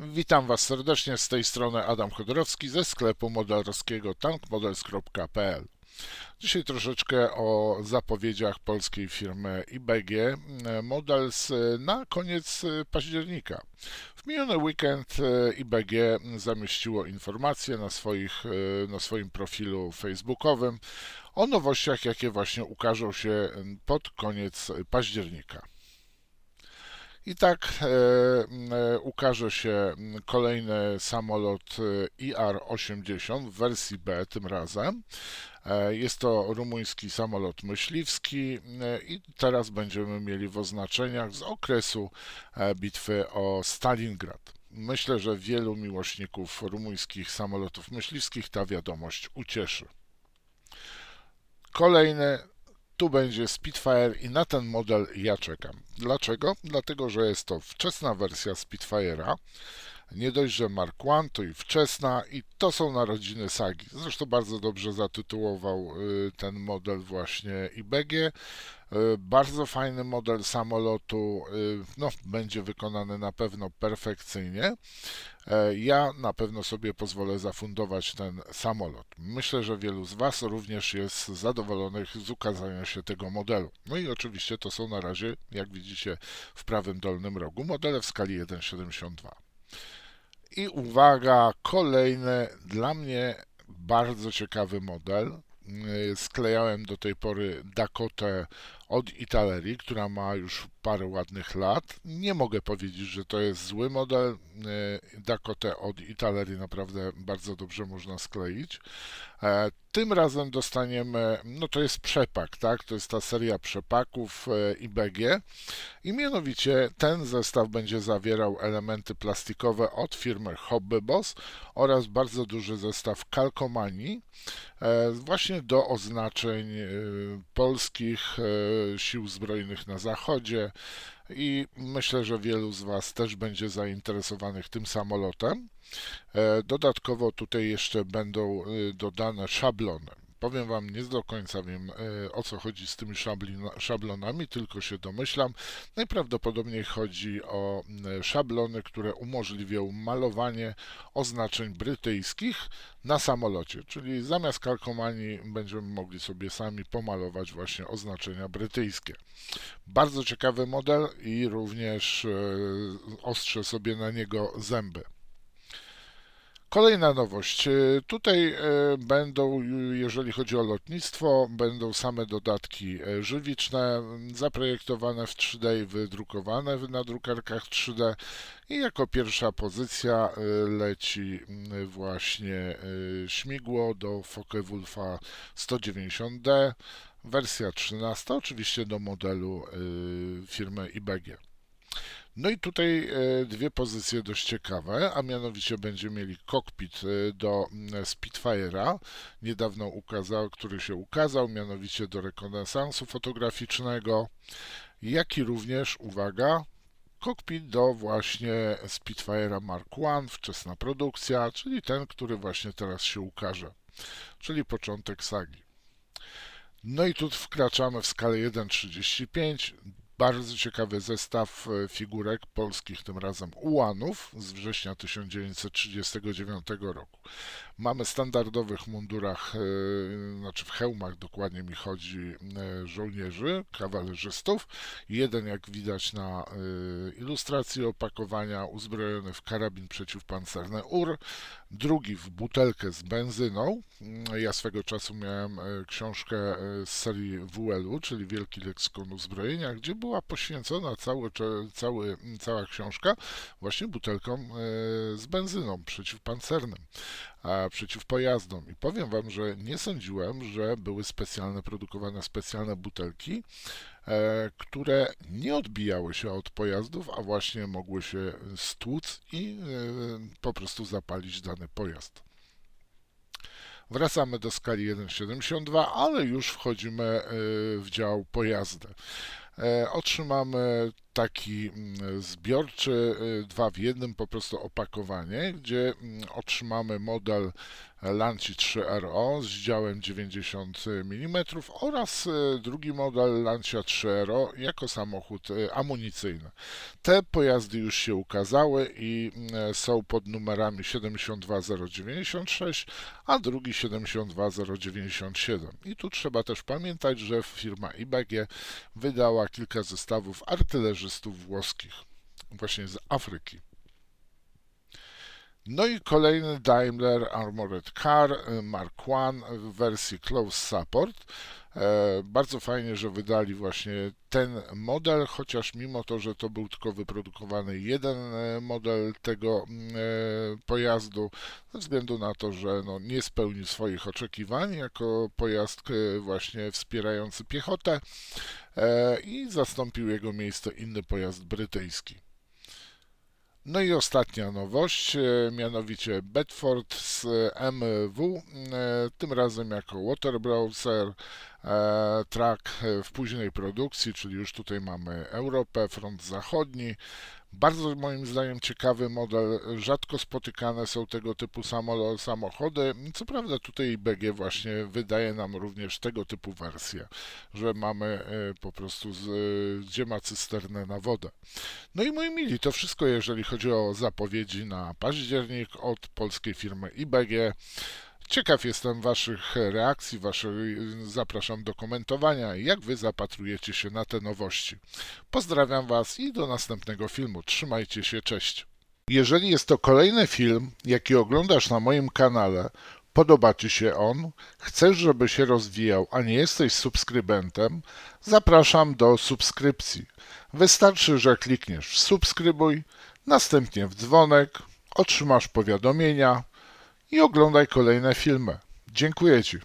Witam Was serdecznie z tej strony Adam Chodorowski ze sklepu modelarskiego tankmodels.pl. Dzisiaj troszeczkę o zapowiedziach polskiej firmy IBG Models na koniec października. W miniony weekend IBG zamieściło informacje na, swoich, na swoim profilu facebookowym o nowościach, jakie właśnie ukażą się pod koniec października. I tak e, e, ukaże się kolejny samolot e, IR-80 w wersji B tym razem. E, jest to rumuński samolot myśliwski i teraz będziemy mieli w oznaczeniach z okresu bitwy o Stalingrad. Myślę, że wielu miłośników rumuńskich samolotów myśliwskich ta wiadomość ucieszy. Kolejny tu będzie Spitfire i na ten model ja czekam. Dlaczego? Dlatego, że jest to wczesna wersja Spitfire'a. Nie dość, że Mark I to i wczesna i to są narodziny sagi. Zresztą bardzo dobrze zatytułował y, ten model właśnie IBG. Y, bardzo fajny model samolotu, y, no, będzie wykonany na pewno perfekcyjnie. Ja na pewno sobie pozwolę zafundować ten samolot. Myślę, że wielu z Was również jest zadowolonych z ukazania się tego modelu. No i oczywiście to są na razie, jak widzicie w prawym dolnym rogu, modele w skali 1,72. I uwaga, kolejny dla mnie bardzo ciekawy model. Sklejałem do tej pory Dakotę od Italerii, która ma już parę ładnych lat. Nie mogę powiedzieć, że to jest zły model. E, Dakotę od Italerii naprawdę bardzo dobrze można skleić. E, tym razem dostaniemy, no to jest przepak, tak? To jest ta seria przepaków e, IBG i mianowicie ten zestaw będzie zawierał elementy plastikowe od firmy Hobby Boss oraz bardzo duży zestaw kalkomanii właśnie do oznaczeń polskich sił zbrojnych na zachodzie i myślę, że wielu z Was też będzie zainteresowanych tym samolotem. E, dodatkowo tutaj jeszcze będą e, dodane szablony. Powiem Wam, nie do końca wiem e, o co chodzi z tymi szablonami, tylko się domyślam. Najprawdopodobniej chodzi o szablony, które umożliwią malowanie oznaczeń brytyjskich na samolocie, czyli zamiast kalkomanii będziemy mogli sobie sami pomalować właśnie oznaczenia brytyjskie. Bardzo ciekawy model i również e, ostrzę sobie na niego zęby. Kolejna nowość. E, tutaj e, będą, jeżeli chodzi o lotnictwo, będą same dodatki e, żywiczne, zaprojektowane w 3D i wydrukowane na drukarkach 3D. I jako pierwsza pozycja leci właśnie śmigło do Focke-Wulfa 190D, wersja 13, oczywiście do modelu firmy IBG. No i tutaj e, dwie pozycje dość ciekawe, a mianowicie będziemy mieli kokpit e, do Spitfire'a, niedawno ukazał, który się ukazał, mianowicie do rekonesansu fotograficznego, jak i również, uwaga, kokpit do właśnie Spitfire'a Mark I, wczesna produkcja, czyli ten, który właśnie teraz się ukaże, czyli początek sagi. No i tu wkraczamy w skalę 1.35 bardzo ciekawy zestaw e, figurek polskich, tym razem ułanów z września 1939 roku. Mamy standardowych mundurach, e, znaczy w hełmach dokładnie mi chodzi, e, żołnierzy, kawalerzystów. Jeden, jak widać na ilustracji opakowania, uzbrojony w karabin przeciwpancerny UR, drugi w butelkę z benzyną. Ja swego czasu miałem książkę z serii WL-u, czyli Wielki Leksykon Uzbrojenia, gdzie był była poświęcona cały, cały, cała książka właśnie butelkom e, z benzyną przeciwpancernym, przeciw pojazdom. I powiem Wam, że nie sądziłem, że były specjalne, produkowane specjalne butelki, e, które nie odbijały się od pojazdów, a właśnie mogły się stłuc i e, po prostu zapalić dany pojazd. Wracamy do skali 1.72, ale już wchodzimy w dział pojazdy. E, otrzymamy taki mm, zbiorczy, y, dwa w jednym po prostu opakowanie, gdzie mm, otrzymamy model Lanci 3RO z działem 90 mm oraz y, drugi model Lancia 3RO jako samochód y, amunicyjny. Te pojazdy już się ukazały i mm, są pod numerami 72096, a drugi 72097. I tu trzeba też pamiętać, że firma IBG wydała kilka zestawów artylerzystów włoskich, właśnie z Afryki. No i kolejny Daimler Armored Car y, Mark I w wersji Close Support. E, Bardzo fajnie, że wydali właśnie ten model, chociaż mimo to, że to był tylko wyprodukowany jeden e, model tego e, pojazdu, ze względu na to, że no, nie spełnił swoich oczekiwań jako pojazd właśnie wspierający piechotę i zastąpił jego miejsce inny pojazd brytyjski. No i ostatnia nowość, e, mianowicie Bedford z MW, e, tym razem jako Water Browser track e, w późnej produkcji, czyli już tutaj mamy Europę, front zachodni. Bardzo moim zdaniem ciekawy model, rzadko spotykane są tego typu samo- samochody. Co prawda tutaj BG właśnie wydaje nam również tego typu wersję, że mamy e, po prostu, z, e, gdzie ma cysternę na wodę. No i moi mili, to wszystko jeżeli chodzi o zapowiedzi na październik od polskiej firmy IBG. Ciekaw jestem Waszych reakcji, waszych, zapraszam do komentowania, jak Wy zapatrujecie się na te nowości. Pozdrawiam Was i do następnego filmu. Trzymajcie się, cześć. Jeżeli jest to kolejny film, jaki oglądasz na moim kanale, podoba Ci się on, chcesz, żeby się rozwijał, a nie jesteś subskrybentem, zapraszam do subskrypcji. Wystarczy, że klikniesz subskrybuj, następnie w dzwonek, otrzymasz powiadomienia i oglądaj kolejne filmy. Dziękuję Ci.